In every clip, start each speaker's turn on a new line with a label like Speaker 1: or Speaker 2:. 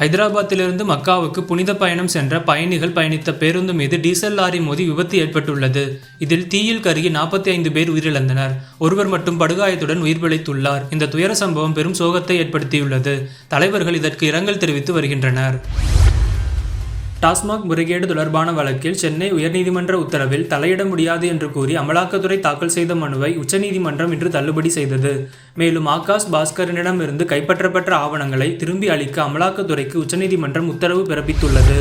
Speaker 1: ஹைதராபாத்திலிருந்து மக்காவுக்கு புனித பயணம் சென்ற பயணிகள் பயணித்த பேருந்து மீது டீசல் லாரி மோதி விபத்து ஏற்பட்டுள்ளது இதில் தீயில் கருகி நாற்பத்தி ஐந்து பேர் உயிரிழந்தனர் ஒருவர் மட்டும் படுகாயத்துடன் உயிர் பிழைத்துள்ளார் இந்த துயர சம்பவம் பெரும் சோகத்தை ஏற்படுத்தியுள்ளது தலைவர்கள் இதற்கு இரங்கல் தெரிவித்து வருகின்றனர்
Speaker 2: டாஸ்மாக் முறைகேடு தொடர்பான வழக்கில் சென்னை உயர்நீதிமன்ற உத்தரவில் தலையிட முடியாது என்று கூறி அமலாக்கத்துறை தாக்கல் செய்த மனுவை உச்சநீதிமன்றம் இன்று தள்ளுபடி செய்தது மேலும் ஆகாஷ் பாஸ்கரனிடமிருந்து கைப்பற்றப்பட்ட ஆவணங்களை திரும்பி அளிக்க அமலாக்கத்துறைக்கு உச்சநீதிமன்றம் உத்தரவு பிறப்பித்துள்ளது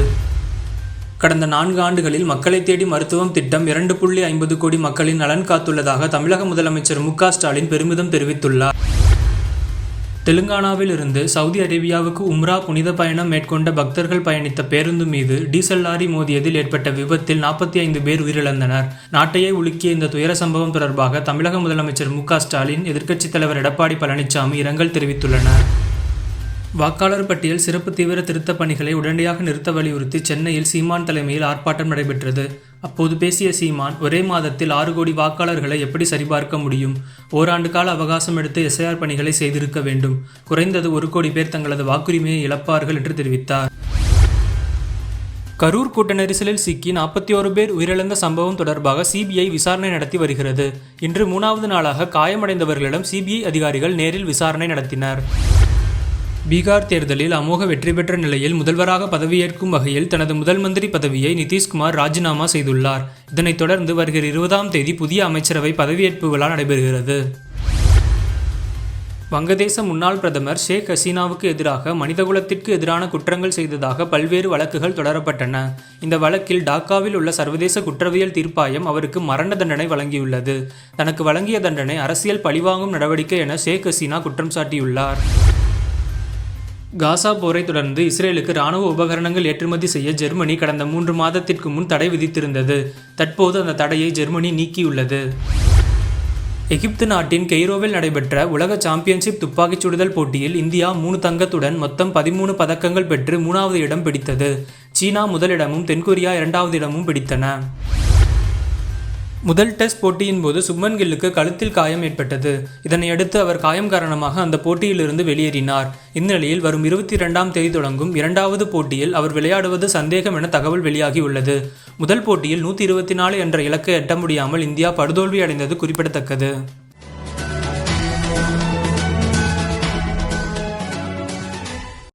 Speaker 2: கடந்த நான்கு ஆண்டுகளில் மக்களை தேடி மருத்துவம் திட்டம் இரண்டு புள்ளி ஐம்பது கோடி மக்களின் நலன் காத்துள்ளதாக தமிழக முதலமைச்சர் மு ஸ்டாலின் பெருமிதம் தெரிவித்துள்ளார் தெலுங்கானாவில் இருந்து சவுதி அரேபியாவுக்கு உம்ரா புனித பயணம் மேற்கொண்ட பக்தர்கள் பயணித்த பேருந்து மீது டீசல் லாரி மோதியதில் ஏற்பட்ட விபத்தில் நாற்பத்தி ஐந்து பேர் உயிரிழந்தனர் நாட்டையே உலுக்கிய இந்த துயர சம்பவம் தொடர்பாக தமிழக முதலமைச்சர் மு ஸ்டாலின் எதிர்க்கட்சித் தலைவர் எடப்பாடி பழனிசாமி இரங்கல் தெரிவித்துள்ளனர் வாக்காளர் பட்டியல் சிறப்பு தீவிர திருத்தப் பணிகளை உடனடியாக நிறுத்த வலியுறுத்தி சென்னையில் சீமான் தலைமையில் ஆர்ப்பாட்டம் நடைபெற்றது அப்போது பேசிய சீமான் ஒரே மாதத்தில் ஆறு கோடி வாக்காளர்களை எப்படி சரிபார்க்க முடியும் ஓராண்டு கால அவகாசம் எடுத்து எஸ்ஐஆர் பணிகளை செய்திருக்க வேண்டும் குறைந்தது ஒரு கோடி பேர் தங்களது வாக்குரிமையை இழப்பார்கள் என்று தெரிவித்தார் கரூர் கூட்ட நெரிசலில் சிக்கி நாற்பத்தி ஓரு பேர் உயிரிழந்த சம்பவம் தொடர்பாக சிபிஐ விசாரணை நடத்தி வருகிறது இன்று மூணாவது நாளாக காயமடைந்தவர்களிடம் சிபிஐ அதிகாரிகள் நேரில் விசாரணை நடத்தினர் பீகார் தேர்தலில் அமோக வெற்றி பெற்ற நிலையில் முதல்வராக பதவியேற்கும் வகையில் தனது முதல் மந்திரி பதவியை நிதிஷ்குமார் ராஜினாமா செய்துள்ளார் இதனைத் தொடர்ந்து வருகிற இருபதாம் தேதி புதிய அமைச்சரவை பதவியேற்பு விழா நடைபெறுகிறது வங்கதேச முன்னாள் பிரதமர் ஷேக் ஹசீனாவுக்கு எதிராக மனிதகுலத்திற்கு எதிரான குற்றங்கள் செய்ததாக பல்வேறு வழக்குகள் தொடரப்பட்டன இந்த வழக்கில் டாக்காவில் உள்ள சர்வதேச குற்றவியல் தீர்ப்பாயம் அவருக்கு மரண தண்டனை வழங்கியுள்ளது தனக்கு வழங்கிய தண்டனை அரசியல் பழிவாங்கும் நடவடிக்கை என ஷேக் ஹசீனா குற்றம் சாட்டியுள்ளார் காசா போரை தொடர்ந்து இஸ்ரேலுக்கு ராணுவ உபகரணங்கள் ஏற்றுமதி செய்ய ஜெர்மனி கடந்த மூன்று மாதத்திற்கு முன் தடை விதித்திருந்தது தற்போது அந்த தடையை ஜெர்மனி நீக்கியுள்ளது எகிப்து நாட்டின் கெய்ரோவில் நடைபெற்ற உலக சாம்பியன்ஷிப் துப்பாக்கிச் சுடுதல் போட்டியில் இந்தியா மூணு தங்கத்துடன் மொத்தம் பதிமூணு பதக்கங்கள் பெற்று மூணாவது இடம் பிடித்தது சீனா முதலிடமும் தென்கொரியா இரண்டாவது இடமும் பிடித்தன முதல் டெஸ்ட் போட்டியின் போது சுப்மன் கில்லுக்கு கழுத்தில் காயம் ஏற்பட்டது இதனையடுத்து அவர் காயம் காரணமாக அந்த போட்டியிலிருந்து வெளியேறினார் இந்நிலையில் வரும் இருபத்தி இரண்டாம் தேதி தொடங்கும் இரண்டாவது போட்டியில் அவர் விளையாடுவது சந்தேகம் என தகவல் வெளியாகியுள்ளது முதல் போட்டியில் நூற்றி இருபத்தி நாலு என்ற இலக்கை எட்ட முடியாமல் இந்தியா படுதோல்வி அடைந்தது குறிப்பிடத்தக்கது